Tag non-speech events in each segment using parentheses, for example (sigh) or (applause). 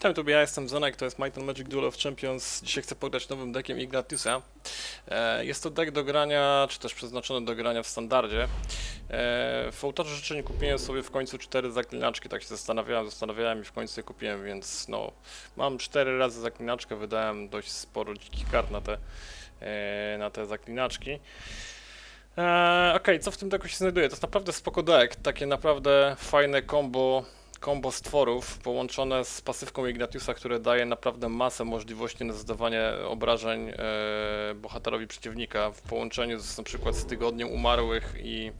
Witam tu, ja jestem Zonek, to jest Might and Magic Duel of Champions. Dzisiaj chcę pograć nowym deckiem Ignatiusa. E, jest to deck do grania, czy też przeznaczony do grania w standardzie. E, w ołtarzu życzeń kupiłem sobie w końcu cztery zaklinaczki, tak się zastanawiałem, zastanawiałem i w końcu je kupiłem, więc no, mam cztery razy zaklinaczkę, wydałem dość sporo dzikich kart na te, e, na te zaklinaczki. Okej, co w tym decku się znajduje? To jest naprawdę spoko deck, takie naprawdę fajne combo, combo stworów połączone z pasywką Ignatiusa, które daje naprawdę masę możliwości na zadawanie obrażeń e, bohaterowi przeciwnika w połączeniu z na przykład z Tygodniem Umarłych i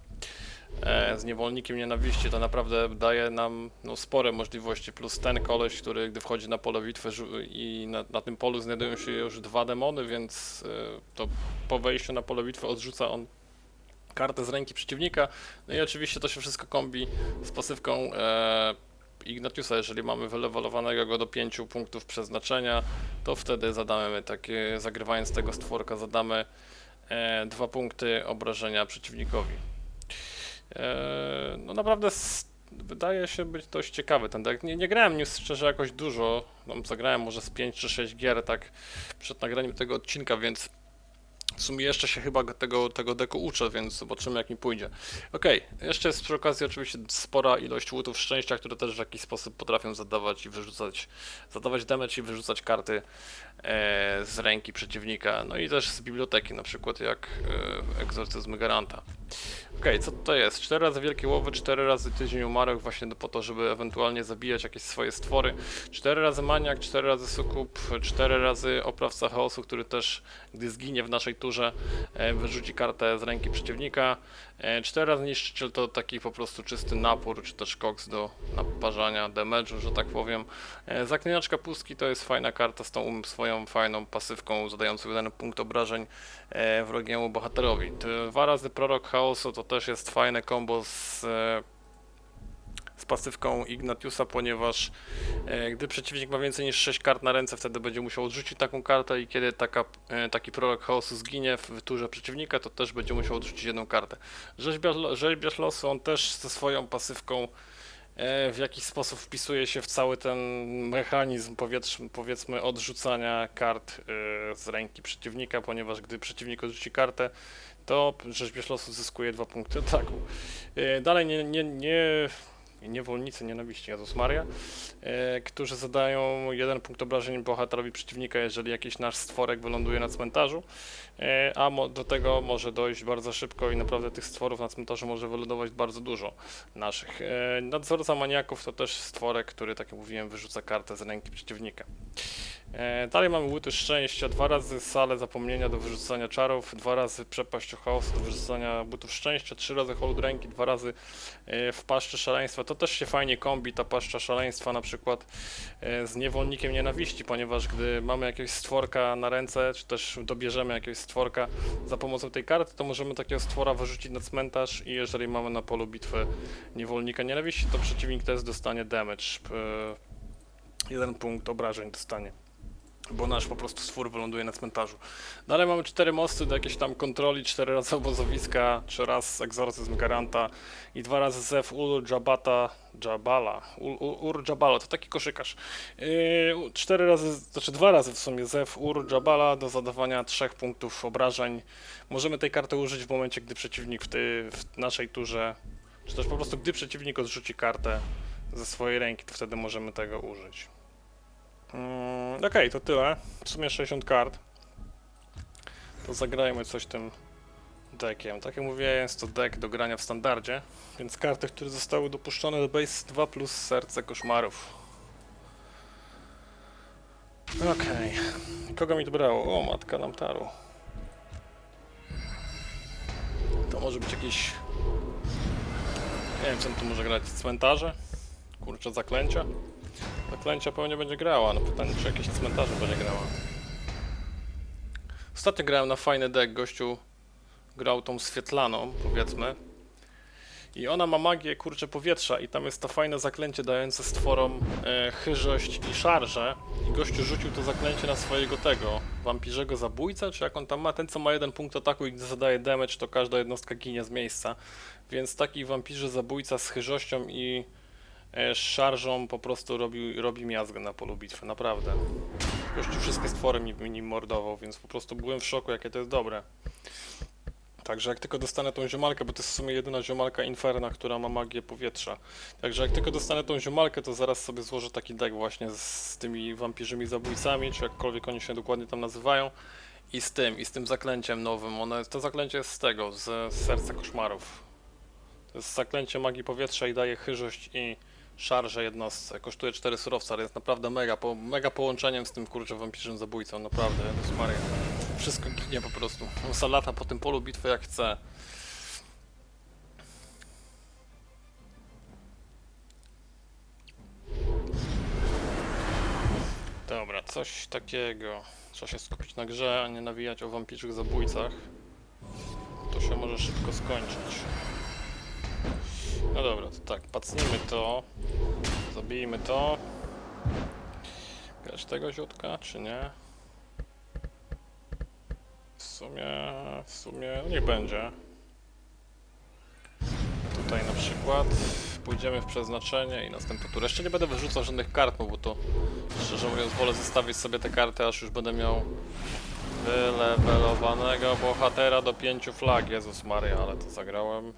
e, z Niewolnikiem Nienawiści, to naprawdę daje nam no, spore możliwości, plus ten koleś, który gdy wchodzi na pole bitwy i na, na tym polu znajdują się już dwa demony, więc e, to po wejściu na pole bitwy odrzuca on kartę z ręki przeciwnika. No i oczywiście to się wszystko kombi z pasywką Ignatiusa. Jeżeli mamy wylewalowanego go do 5 punktów przeznaczenia, to wtedy zadamy takie, zagrywając tego stworka, zadamy e, dwa punkty obrażenia przeciwnikowi. E, no naprawdę wydaje się być dość ciekawy ten deck. Nie, nie grałem nim szczerze jakoś dużo. No, zagrałem może z 5 czy 6 gier tak przed nagraniem tego odcinka, więc w sumie jeszcze się chyba go- tego, tego deku uczę, więc zobaczymy jak mi pójdzie. Okej, jeszcze jest przy okazji oczywiście spora ilość łutów szczęścia, które też w jakiś sposób potrafią zadawać i wyrzucać, zadawać damage i wyrzucać karty e, z ręki przeciwnika, no i też z biblioteki, na przykład jak e, Egzorcyzm Garanta. Okej, co to jest? Cztery razy Wielkie Łowy, cztery razy Tydzień Umarłych właśnie po to, żeby ewentualnie zabijać jakieś swoje stwory. Cztery razy Maniak, cztery razy Sukup, cztery razy Oprawca Chaosu, który też, gdy zginie w naszej turze, e, wyrzuci kartę z ręki przeciwnika. E, cztery razy Niszczyciel to taki po prostu czysty napór, czy też koks do naparzania damage'u, że tak powiem. E, Zaklinaczka Pustki to jest fajna karta z tą um, swoją fajną pasywką zadającą jeden punkt obrażeń e, wrogiemu bohaterowi. Dwa razy Prorok Chaosu to też jest fajne combo z, e, z pasywką Ignatiusa, ponieważ e, gdy przeciwnik ma więcej niż 6 kart na ręce, wtedy będzie musiał odrzucić taką kartę i kiedy taka, e, taki Prorok Chaosu zginie w turze przeciwnika, to też będzie musiał odrzucić jedną kartę. Rzeźbiarz, rzeźbiarz losu, on też ze swoją pasywką e, w jakiś sposób wpisuje się w cały ten mechanizm powiedzmy, odrzucania kart z ręki przeciwnika, ponieważ gdy przeciwnik odrzuci kartę, to rzeźbiarz losu zyskuje dwa punkty ataku. Dalej nie, nie, nie, niewolnicy nienawiści, Jezus Maria, e, którzy zadają jeden punkt obrażeń bohaterowi przeciwnika, jeżeli jakiś nasz stworek wyląduje na cmentarzu, e, a mo, do tego może dojść bardzo szybko i naprawdę tych stworów na cmentarzu może wylądować bardzo dużo naszych. E, Nadzorca maniaków to też stworek, który, tak jak mówiłem, wyrzuca kartę z ręki przeciwnika. E, Dalej mamy łuty szczęścia, dwa razy salę zapomnienia do wyrzucania czarów, dwa razy przepaść chaosu do wyrzucania butów szczęścia, trzy razy hold ręki, dwa razy e, w paszczy szaleństwa. To też się fajnie kombi, ta paszcza szaleństwa na przykład e, z niewolnikiem nienawiści, ponieważ gdy mamy jakiegoś stworka na ręce, czy też dobierzemy jakiegoś stworka za pomocą tej karty, to możemy takiego stwora wyrzucić na cmentarz i jeżeli mamy na polu bitwy niewolnika nienawiści, to przeciwnik też dostanie damage. Jeden punkt obrażeń dostanie bo nasz po prostu stwór wyląduje na cmentarzu. Dalej mamy cztery mosty do jakiejś tam kontroli, cztery razy obozowiska, trzy razy egzorcyzm Garanta i dwa razy Zef Ul Jabata Jabala. Ur Jabala, to taki koszykarz. Yy, cztery razy, znaczy dwa razy w sumie Zef Ur Jabala do zadawania trzech punktów obrażeń. Możemy tej karty użyć w momencie, gdy przeciwnik w, tej, w naszej turze, czy też po prostu gdy przeciwnik odrzuci kartę ze swojej ręki, to wtedy możemy tego użyć. Mm, Okej, to tyle. W sumie 60 kart. To zagrajmy coś tym deckiem. Tak jak mówiłem, jest to deck do grania w standardzie, więc karty, które zostały dopuszczone do base 2 plus serce koszmarów. Okej. Kogo mi to brało? O, matka Namtaru. To może być jakiś... Nie wiem, co tu może grać. Cmentarze? Kurczę, zaklęcia? Zaklęcia pewnie będzie grała, no pytanie czy jakieś cmentarze będzie grała. Ostatnio grałem na fajny deck, gościu grał tą świetlaną, powiedzmy. I ona ma magię, kurczę, powietrza i tam jest to fajne zaklęcie dające stworom e, chyżość i szarżę. I gościu rzucił to zaklęcie na swojego tego, wampirzego zabójcę, czy jak on tam ma, ten co ma jeden punkt ataku i gdy zadaje damage, to każda jednostka ginie z miejsca. Więc taki wampirzy zabójca z chyżością i szarżą po prostu robi, robi miazgę na polu bitwy, naprawdę. Gościu wszystkie stwory mi, mi mordował, więc po prostu byłem w szoku, jakie to jest dobre. Także jak tylko dostanę tą ziomalkę, bo to jest w sumie jedyna ziomalka Inferna, która ma magię powietrza. Także jak tylko dostanę tą ziomalkę, to zaraz sobie złożę taki deck właśnie z, tymi wampirzymi zabójcami, czy jakkolwiek oni się dokładnie tam nazywają. I z tym, i z tym zaklęciem nowym. One, to zaklęcie jest z tego, z serca koszmarów. To jest zaklęcie magii powietrza i daje chyżość i szarże jednostce. Kosztuje 4 surowce, ale jest naprawdę mega, po, mega połączeniem z tym kurczę wampirczym zabójcą, naprawdę, Jezus Maria. Wszystko ginie po prostu. On se lata po tym polu bitwy jak chce. Dobra, coś takiego. Trzeba się skupić na grze, a nie nawijać o wampirczych zabójcach. To się może szybko skończyć. No dobra, to tak, pacnijmy to. Zabijmy to. Grać tego ziutka, czy nie? W sumie, w sumie, no niech będzie. Tutaj na przykład pójdziemy w przeznaczenie i następny tur. Jeszcze nie będę wyrzucał żadnych kart, no bo to szczerze mówiąc wolę zostawić sobie te karty, aż już będę miał wylewelowanego bohatera do pięciu flag. Jezus Maria, ale to zagrałem.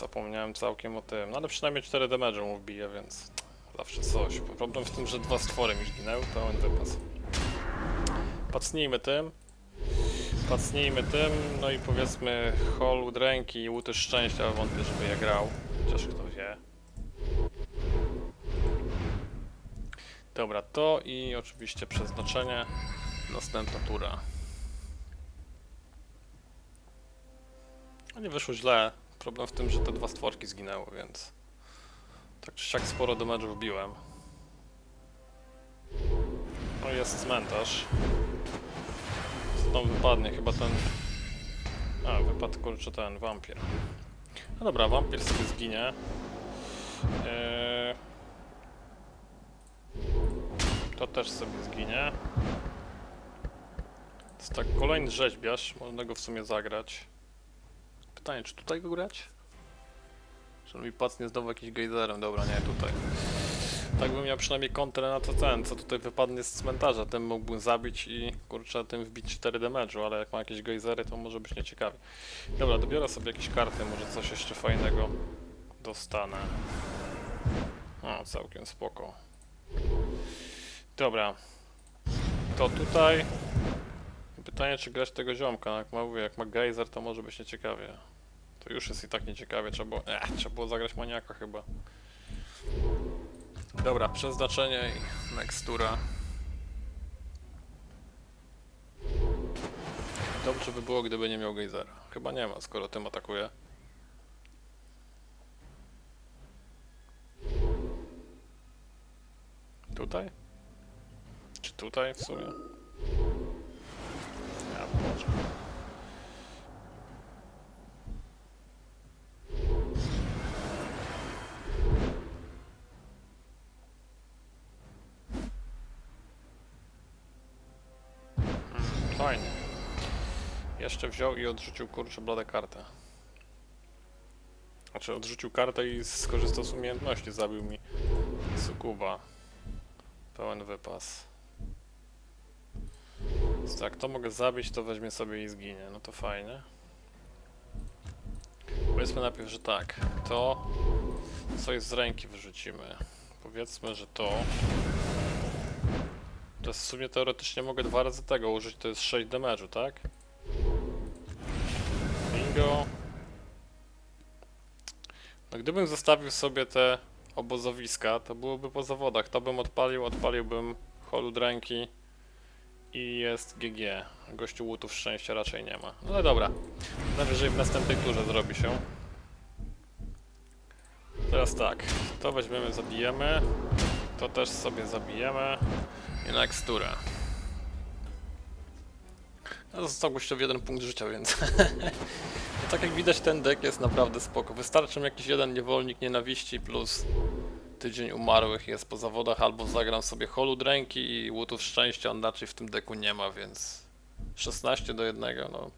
Zapomniałem całkiem o tym, no ale przynajmniej 4 damage mu wbije, więc zawsze coś. Problem w tym, że dwa stwory mi zginęły, pełen wypas. Pacnijmy tym. Pacnijmy tym, no i powiedzmy Holud ręki i łuty szczęścia, wątpię, żeby je grał. Chociaż kto wie. Dobra, to i oczywiście przeznaczenie. Następna tura. No nie wyszło źle. Problem w tym, że te dwa stworki zginęły, więc... Tak czy siak sporo damage'u wbiłem. No jest cmentarz. Tam wypadnie? Chyba ten... A, wypadł kurczę ten, wampir. No dobra, wampir sobie zginie. Eee... To też sobie zginie. To jest tak, kolejny rzeźbiarz, można go w sumie zagrać. Pytanie, czy tutaj go grać? Czy on mi pacnie znowu jakiś gejzerem? Dobra, nie, tutaj. Tak bym miał przynajmniej kontrę na to ten, co tutaj wypadnie z cmentarza. Tym mógłbym zabić i kurczę tym wbić 4 damage'u, ale jak ma jakieś gejzery, to może być nieciekawie. Dobra, dobiorę sobie jakieś karty, może coś jeszcze fajnego dostanę. O, całkiem spoko. Dobra. To tutaj... Pytanie, czy grać tego ziomka, no jak ma, mówię, jak ma gejzer, to może być nieciekawie. To już jest i tak nieciekawie, trzeba było, eh, trzeba było zagrać maniaka chyba. Dobra, przeznaczenie i nextura. Dobrze by było, gdyby nie miał gejzera. Chyba nie ma, skoro tym atakuje. Tutaj? Czy tutaj w sumie? Ja Boże. Jeszcze wziął i odrzucił kurczę bladę kartę. Znaczy odrzucił kartę i skorzystał z umiejętności, zabił mi sukuba. Pełen wypas. Więc tak, to mogę zabić, to weźmie sobie i zginie. No to fajnie. Powiedzmy najpierw, że tak. To coś z ręki wyrzucimy. Powiedzmy, że to. Jest w sumie teoretycznie mogę dwa razy tego użyć, to jest 6 damage'u, tak? Bingo. No gdybym zostawił sobie te obozowiska, to byłoby po zawodach. To bym odpalił, odpaliłbym holud ręki i jest GG. Gościu łutów szczęścia raczej nie ma. No ale dobra. Najwyżej w następnej turze zrobi się. Teraz tak, to weźmiemy, zabijemy. To też sobie zabijemy. I next turę. No, został gościowi jeden punkt życia, więc... (laughs) no, tak jak widać ten deck jest naprawdę spoko. Wystarczy mi jakiś jeden niewolnik nienawiści plus tydzień umarłych jest po zawodach, albo zagram sobie holud ręki i łutów szczęścia, on raczej w tym deku nie ma, więc 16 do 1, no.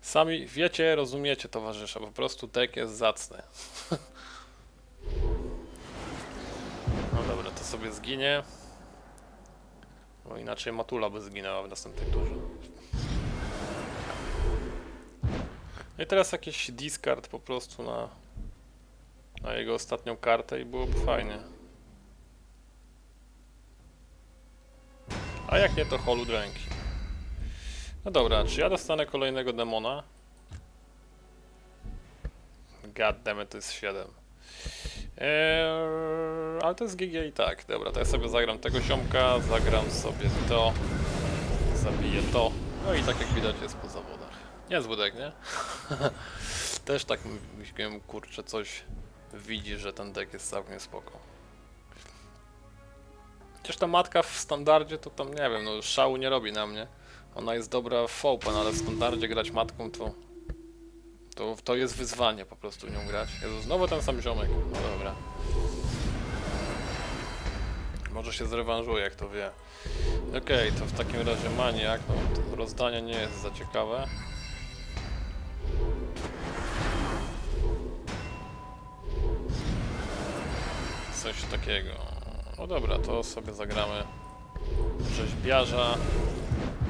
Sami wiecie, rozumiecie towarzysze, po prostu deck jest zacny. (laughs) sobie zginie. Bo inaczej Matula by zginęła w następnej turze. No i teraz jakiś discard po prostu na, na jego ostatnią kartę i byłoby fajnie. A jak nie, to holud ręki. No dobra, czy ja dostanę kolejnego demona? God damn it, to jest 7. Eee, ale to jest GG i tak. Dobra, to ja sobie zagram tego ziomka, zagram sobie to, zabiję to. No i tak jak widać jest po zawodach. Niezły deck, nie? (laughs) Też tak myślałem, kurczę, coś widzi, że ten deck jest całkiem spoko. Chociaż ta matka w standardzie to tam, nie wiem, no szału nie robi na mnie. Ona jest dobra w open, ale w standardzie grać matką to... To, to jest wyzwanie po prostu nią grać. Jezu, znowu ten sam ziomek. No dobra. Może się zrewanżuje, jak to wie. Okej, to w takim razie maniak. No, rozdanie nie jest za ciekawe. Coś takiego. No dobra, to sobie zagramy rzeźbiarza.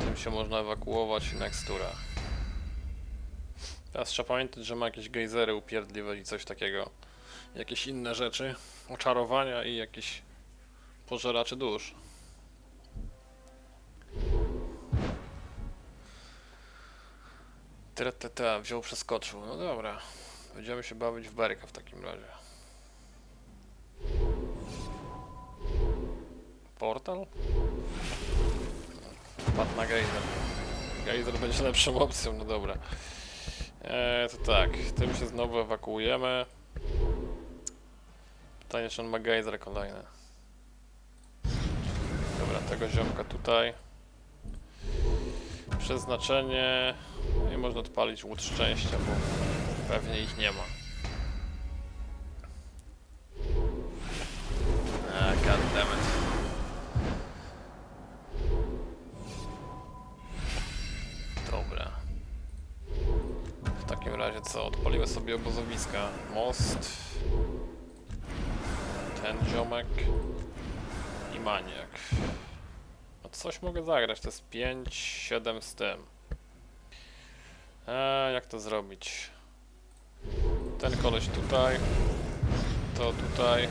Tym się można ewakuować i nextura. Teraz trzeba pamiętać, że ma jakieś gejzery upierdliwe i coś takiego. Jakieś inne rzeczy, oczarowania i jakieś pożeracze dusz. Tretete, wziął, przeskoczył. No dobra. Będziemy się bawić w berka w takim razie. Portal? Padł na gejzer. Gejzer będzie lepszą opcją, no dobra. Eee, to tak, tym się znowu ewakuujemy. Pytanie, czy on ma gejzer kolejny. Dobra, tego ziomka tutaj. Przeznaczenie. I można odpalić łód szczęścia, bo pewnie ich nie ma. Sobie obozowiska. Most. Ten ziomek. I maniak. No coś mogę zagrać, to jest 5, 7 z tym. Eee, jak to zrobić? Ten koleś tutaj. To tutaj.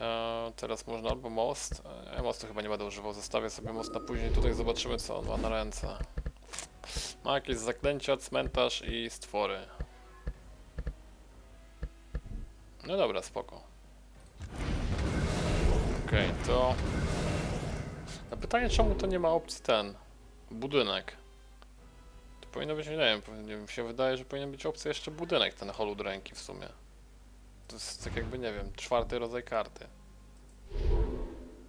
Eee, teraz można albo most. Eee, mostu chyba nie będę używał, zostawię sobie most na później. Tutaj zobaczymy co on ma na ręce. Ma jakieś zaklęcia, cmentarz i stwory. No dobra, spoko. Okej, to... Na pytanie czemu to nie ma opcji ten... Budynek. To powinno być, nie wiem, mi się wydaje, że powinien być opcja jeszcze budynek, ten holud ręki w sumie. To jest tak jakby, nie wiem, czwarty rodzaj karty.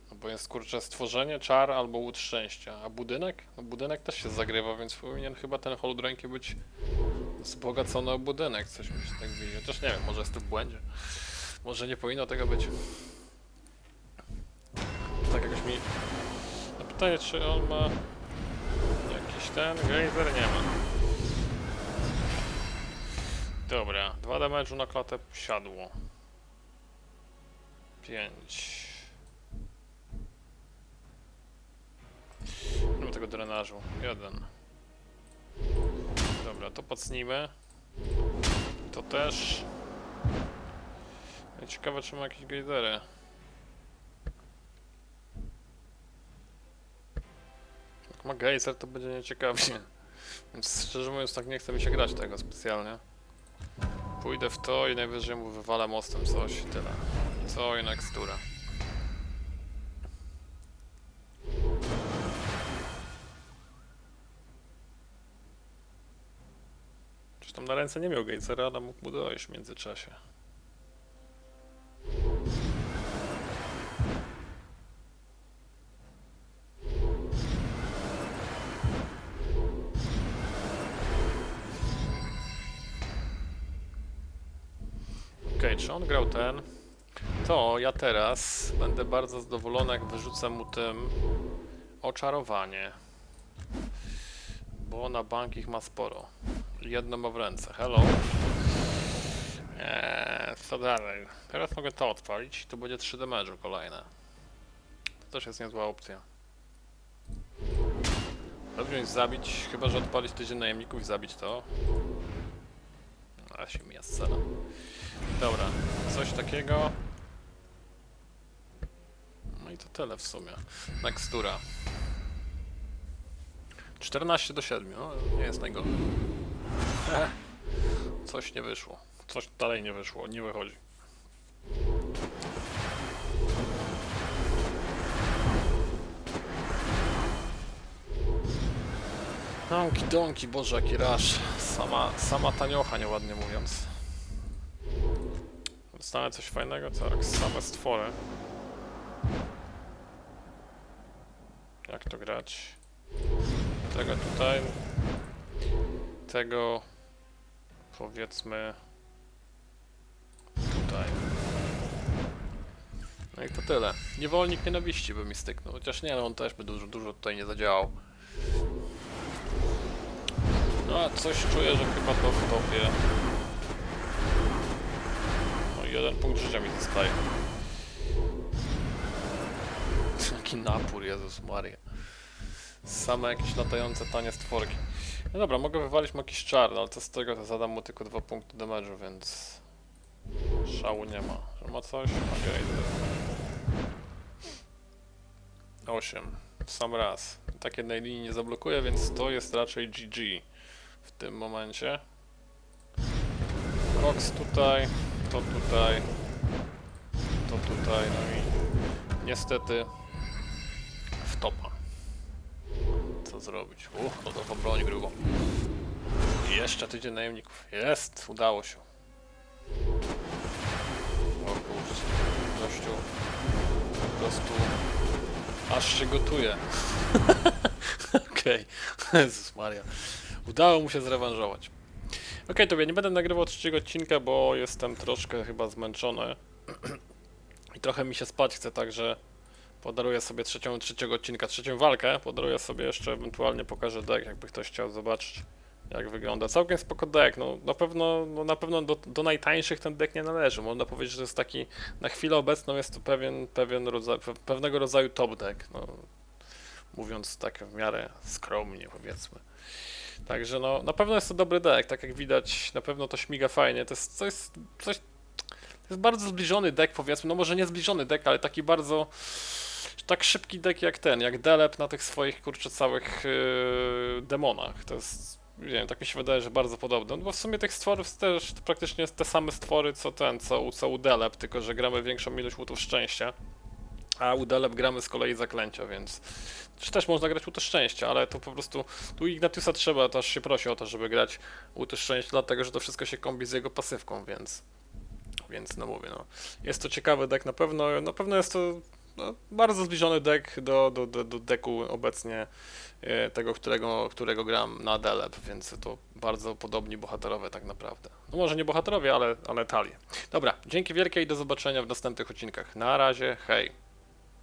No bo jest kurczę stworzenie, czar albo łód szczęścia. A budynek? No budynek też się zagrywa, więc powinien chyba ten holod ręki być wzbogacony o budynek. Coś mi się tak widzi. Chociaż nie wiem, może jest to w błędzie. Może nie powinno tego być. Tak jakoś mi... No pytanie, czy on ma jakiś ten gejzer? Nie ma. Dobra, dwa damage'u na klatę siadło. Pięć. Nie ma tego drenażu. Jeden. Dobra, to pocnijmy. To też. No Ciekawe, czy ma jakieś gejzery. Jak ma gejzer, to będzie nieciekawie. (laughs) Więc szczerze mówiąc, tak nie chce mi się grać tego specjalnie. Pójdę w to i najwyżej mu wywalę mostem coś tyle. Co i. Czy na ręce nie miał gejzera, ale mógł mu dojść w międzyczasie. Okej, czy on grał ten? To ja teraz będę bardzo zadowolony, jak wyrzucę mu tym oczarowanie. Bo na bank ich ma sporo. Jedno ma w ręce. Hello. Eee, co dalej? Teraz mogę to odpalić i to będzie 3 damage'u kolejne. To też jest niezła opcja. Wziąć zabić, chyba że odpalić tydzień najemników i zabić to. A się mija scena. Dobra, coś takiego. No i to tyle w sumie. Nextura. 14 do 7, no nie jest najgorzej. Coś nie wyszło. Coś dalej nie wyszło, nie wychodzi. Donki, donki, boże jaki rasz. Sama, sama taniocha, nieładnie mówiąc. Dostanę coś fajnego? Tak, same stwory. Jak to grać? Tego tutaj. Tego powiedzmy tutaj. No i to tyle. Niewolnik nienawiści by mi styknął, chociaż nie, no on też by dużo, dużo tutaj nie zadziałał. No a coś czuję, że chyba to w. No i jeden punkt życia mi zostaje. Jaki napór, Jezus Maria. Same jakieś latające tanie stworki. No dobra, mogę wywalić mu jakiś czar, no ale co z tego, to zadam mu tylko dwa punkty damage'u, więc... Szału nie ma. Że ma coś? Okej. Okay. 8. W sam raz. Tak jednej linii nie zablokuje, więc to jest raczej GG w tym momencie. Cox tutaj, to tutaj, to tutaj, no i niestety w topa. Zrobić? Uch, no to broń grubo. Jeszcze tydzień najemników. Jest, udało się. O kurczę, gościu po prostu aż się gotuje. (laughs) Okej, Jezus Maria. Udało mu się zrewanżować. Okej, tobie nie będę nagrywał trzeciego odcinka, bo jestem troszkę chyba zmęczony. (clears throat) I trochę mi się spać chce, także podaruję sobie trzecią, trzeciego odcinka, trzecią walkę. Podaruję sobie jeszcze, ewentualnie pokażę deck, jakby ktoś chciał zobaczyć jak wygląda. Całkiem spoko deck, no na pewno, no, na pewno do, do najtańszych ten deck nie należy. Można powiedzieć, że to jest taki, na chwilę obecną jest to pewien, pewien rodzaj, pe- pewnego rodzaju top deck, no, mówiąc tak w miarę skromnie powiedzmy. Także no, na pewno jest to dobry deck, tak jak widać, na pewno to śmiga fajnie, to jest coś, coś to jest bardzo zbliżony deck powiedzmy, no może nie zbliżony deck, ale taki bardzo tak szybki deck jak ten, jak Delep na tych swoich kurczę całych yy, demonach. To jest, nie wiem, tak mi się wydaje, że bardzo podobne. No bo w sumie tych stworów też praktycznie te same stwory co ten, co, co u Delep, tylko że gramy większą ilość łutów szczęścia. A u Delep gramy z kolei zaklęcia, więc czy też można grać łutę szczęścia, ale to po prostu tu Ignatiusa trzeba, to aż się prosi o to, żeby grać łutę szczęścia, dlatego że to wszystko się kombi z jego pasywką, więc więc no mówię, no. Jest to ciekawy deck na pewno, na pewno jest to no, bardzo zbliżony deck do, do, do, do decku obecnie e, tego, którego, którego gram na Deleb, więc to bardzo podobni bohaterowie tak naprawdę. No może nie bohaterowie, ale, ale talie. Dobra, dzięki wielkie i do zobaczenia w następnych odcinkach. Na razie, hej.